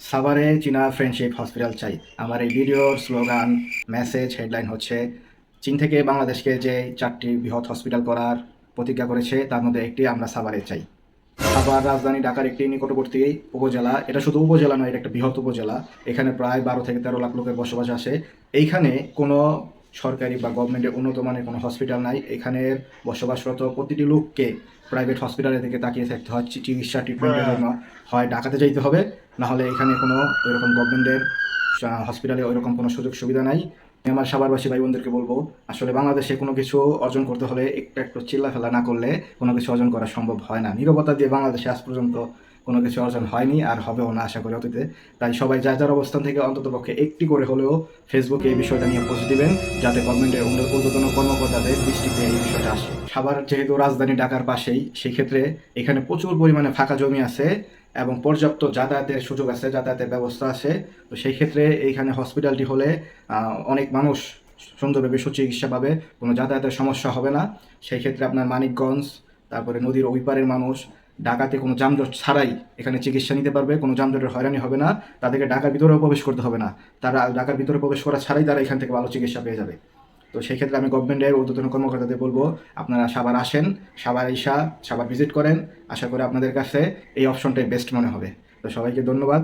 সাভারে চীনা friendship hospital চাই। আমার এই ভিডিওর স্লোগান, মেসেজ, হেডলাইন হচ্ছে, চীন থেকে বাংলাদেশকে যে চারটি বৃহৎ হসপিটাল করার প্রতিজ্ঞা করেছে, তার মধ্যে একটি আমরা সাভারে চাই। সাভার রাজধানী ঢাকার একটি নিকটবর্তী উপজেলা। এটা শুধু উপজেলা নয়, এটা একটা বৃহৎ উপজেলা। এখানে প্রায় বারো থেকে তেরো লাখ লোকের বসবাস আসে। এইখানে কোনো সরকারি বা গভর্নমেন্টের উন্নত মানের কোনো হসপিটাল নাই। এখানের বসবাসরত প্রতিটি লোককে প্রাইভেট হসপিটালে থেকে তাকিয়ে থাকতে হয় চিকিৎসা ট্রিটমেন্টের জন্য। হয় ঢাকাতে যাইতে হবে, না হলে এখানে কোনো ওইরকম গভর্নমেন্টের হসপিটালে ওইরকম কোনো সুযোগ সুবিধা নাই। আমি আমার সাবারবাসী ভাই বোনদেরকে বলব, আসলে বাংলাদেশে কোনো কিছু অর্জন করতে হলে একটু একটু চিল্লা ফেলা না করলে কোনো কিছু অর্জন করা সম্ভব হয় না। নিরবতা দিয়ে বাংলাদেশে আজ পর্যন্ত কোনো কিছু অর্জন হয়নি আর হবেও না, আশা করি অতীতে। তাই সবাই যার যার অবস্থান থেকে অন্তত পক্ষে একটি করে হলেও ফেসবুকে এই বিষয়টা নিয়ে পোস্ট দিবেন, যাতে গভর্নমেন্টের ঊর্ধ্বতন কর্মকর্তাদের দৃষ্টিতে এই বিষয়টা আসে। সাভার যেহেতু রাজধানী ঢাকার পাশেই, সেক্ষেত্রে এখানে প্রচুর পরিমাণে ফাঁকা জমি আছে এবং পর্যাপ্ত যাতায়াতের সুযোগ আছে, যাতায়াতের ব্যবস্থা আছে। তো সেই ক্ষেত্রে এইখানে হসপিটালটি হলে অনেক মানুষ সুন্দরভাবে সুচিকিৎসা পাবে, কোনো যাতায়াতের সমস্যা হবে না। সেই ক্ষেত্রে আপনার মানিকগঞ্জ, তারপরে নদীর ওই পারের মানুষ ঢাকাতে কোনো যানজট ছাড়াই এখানে চিকিৎসা নিতে পারবে, কোনো যানজটের হয়রানি হবে না, তাদেরকে ঢাকার ভিতরেও প্রবেশ করতে হবে না। তারা ঢাকার ভিতরে প্রবেশ করা ছাড়াই তারা এখান থেকে ভালো চিকিৎসা পেয়ে যাবে। তো সেই ক্ষেত্রে আমি গভর্নমেন্টের ঊর্ধ্বতন কর্মকর্তাদের বলব, আপনারা সাবার আসেন সাবার ইসা সাবার ভিজিট করেন। আশা করি আপনাদের কাছে এই অপশনটাই বেস্ট মনে হবে। তো সবাইকে ধন্যবাদ।